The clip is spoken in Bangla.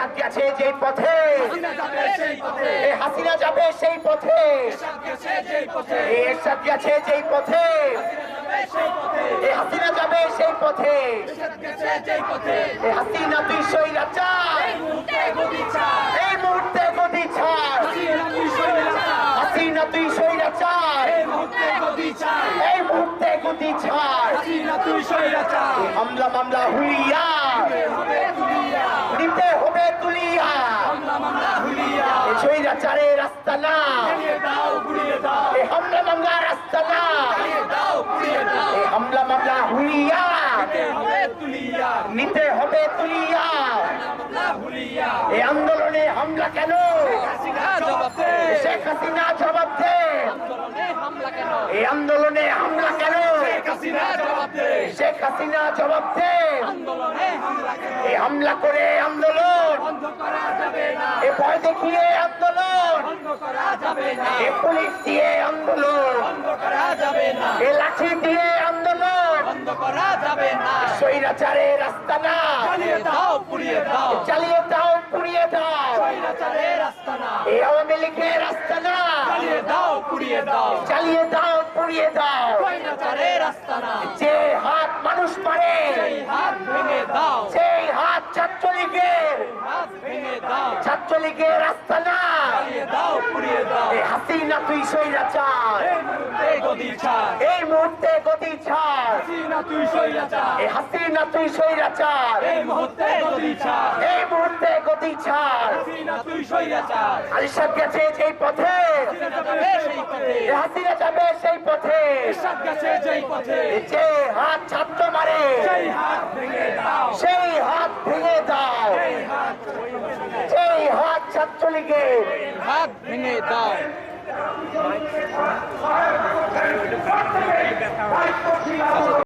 এরশাদ গেছে পথে। এ হাসিনা যাবে সেই পথে। এ এরশাদ গেছে যেই পথে। এ হাসিনা যাবে সেই পথে। এ হাসিনা তুই সই রাজা এই মুহূর্তে গদি ছাড়। হাসিনা তুই সই রাজা এই মুহূর্তে গতি ছাড়। হাসিনা তুই সই রাজা মামলা হুইয়া এই স্বৈরাচারে রাস্তা না। এই হামলা মামলা রাস্তা না। এই হামলা মামলা হুলিয়া। হবে তুলিয়া। নিতে হবে তুলিয়া। এই আন্দোলনে হামলা কেন? হাসিনা জবাব দে। শেখ হাসিনা জবাব দে। আন্দোলনে এই আন্দোলনে হামলা কেন? শেখ হাসিনা জবাব দে। শেখ হাসিনা জবাব দে। আন্দোলনে হামলা কেন? এই হামলা করে আন্দোলন। বন্ধ করা যাবে না। এ ভয় দেখিয়ে আন্দোলন। বন্ধ করা যাবে না। এ পুলিশ দিয়ে আন্দোলন। বন্ধ করা যাবে না। এ লাঠি দিয়ে আন্দোলন। বন্ধ করা যাবে না। স্বৈরাচারে রাস্তা না। জ্বালিয়ে দাও পুড়িয়ে দাও। চালিয়ে দাও পুড়িয়ে দাও। স্বৈরাচারে রাস্তা না। এই আওয়ামী লীগের রাস্তা না। দাও পুড়িয়ে দাও। চালিয়ে দাও পুড়িয়ে দাও। স্বৈরাচারে রাস্তা না। যে হাত মানুষ সেই হাত ভেঙে দাও সেই হাত ছাত্রলীগের হাত ভেঙে ছাত্রলীগের রাস্তা না দাও পুড়িয়ে দাও। এই হাসিনা তুই স্বৈরাচার এই মুহূর্তে গদি ছাড়। এই মুহূর্তে গতি ছাড়। হাসিনা তুই তুই স্বৈরাচার এই মুহূর্তে গতি ছাড়। সইরাচার আলিশাদ গেছে যেই পথে। হাসিনা যাবে সেই পথে। এই যাবে সেই পথে। এরশাদ গেছে যেই পথে। এই যে হাত ছাত্র মারে। সেই হাত ভেঙে দাও সেই হাত ভেঙে দাও সেই হাত সেই ছাত্রলীগের। হাত ভেঙে দাও।